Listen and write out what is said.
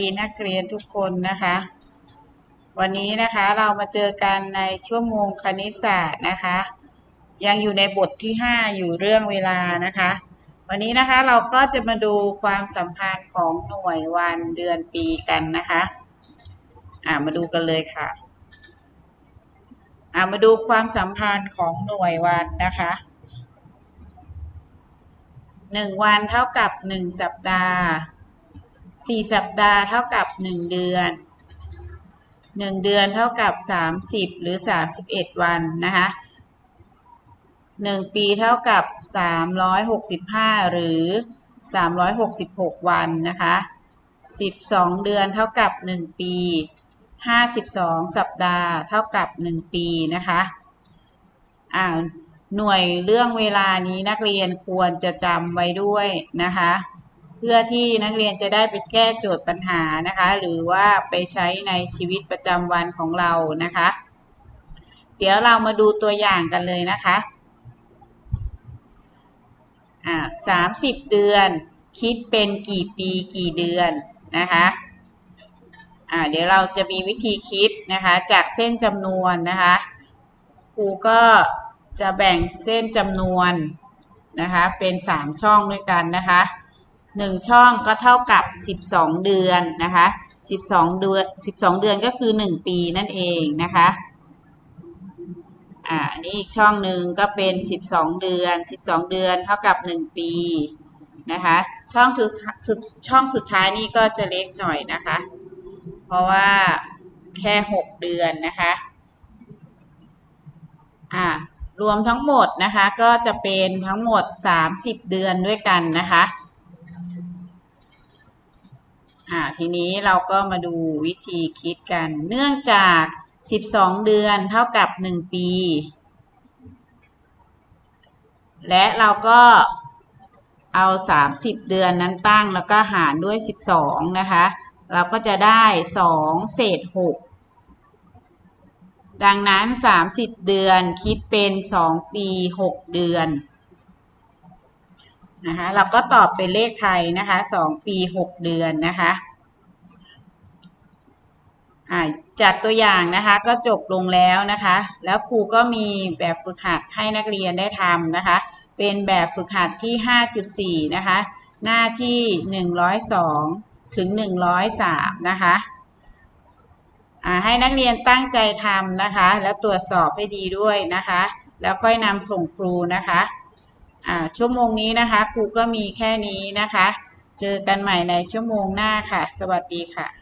ดีนักเรียนทุกคนนะคะ วันนี้นะคะเรามาเจอกันในชั่วโมงคณิตศาสตร์นะคะ ยังอยู่ในบทที่ 5 อยู่เรื่องเวลานะคะ วันนี้นะคะเราก็จะมาดูความสัมพันธ์ของหน่วยวันเดือนปีกันนะคะอ่ามาดูกันเลยค่ะอ่ามาดูความสัมพันธ์ของหน่วยวันนะคะหนึ่งวันเท่ากับหนึ่งสัปดาห์ สี่สัปดาห์เท่ากับหนึ่งเดือนหนึ่งเดือนเท่ากับสามสิบหรือสามสิบเอ็ดวันนะคะหนึ่งปีเท่ากับสามร้อยหกสิบห้าหรือสามร้อยหกสิบหกวันนะคะสิบสองเดือนเท่ากับหนึ่งปีห้าสิบสองสัปดาห์เท่ากับหนึ่งปีนะคะอ่าหน่วยเรื่องเวลานี้นักเรียนควรจะจำไว้ด้วยนะคะ เพื่อที่นักเรียนจะได้ไปแก้โจทย์ปัญหานะคะ หรือว่าไปใช้ในชีวิตประจำวันของเรานะคะ เดี๋ยวเรามาดูตัวอย่างกันเลยนะคะอ่าสามสิบเดือน คิดเป็นกี่ปีกี่เดือนนะคะอ่าเดี๋ยวเราจะมีวิธีคิดนะคะจากเส้นจำนวนนะคะครูก็จะแบ่งเส้นจำนวนนะคะเป็นสามช่องด้วยกันนะคะ หนึ่งช่องก็เท่ากับ 12 เดือนนะคะ 12 เดือน 12 เดือนก็คือ 1 ปีนั่นเองนะคะ อ่าอันนี้อีกช่องหนึ่งก็เป็น 12 เดือน 12 เดือนเท่ากับ 1 ปีนะคะ ช่องสุดสุดช่องสุดท้ายนี่ก็จะเล็กหน่อยนะคะ เพราะว่าแค่ 6 เดือนนะคะ อ่ารวมทั้งหมดนะคะก็จะเป็นทั้งหมด 30 เดือนด้วยกันนะคะ อ่าทีนี้เราก็มาดูวิธีคิดกัน เนื่องจาก 12 เดือนเท่ากับ 1 ปี และเราก็เอา 30 เดือนนั้นตั้งแล้วก็หารด้วย 12 นะคะ เราก็จะได้ 2 เศษ 6 ดังนั้น 30 เดือนคิดเป็น 2 ปี 6 เดือน นะคะเราก็ตอบเป็นเลขไทยนะคะ2ปี6เดือนนะคะจากตัวอย่างนะคะก็จบลงแล้วนะคะ แล้วครูก็มีแบบฝึกหัดให้นักเรียนได้ทำนะคะ เป็นแบบฝึกหัดที่ 5.4 นะคะ หน้าที่ 102 ถึง 103 นะคะให้นักเรียนตั้งใจทำนะคะ แล้วตรวจสอบให้ดีด้วยนะคะ แล้วค่อยนำส่งครูนะคะ ชั่วโมงนี้นะคะ ครูก็มีแค่นี้นะคะ เจอกันใหม่ในชั่วโมงหน้าค่ะ สวัสดีค่ะ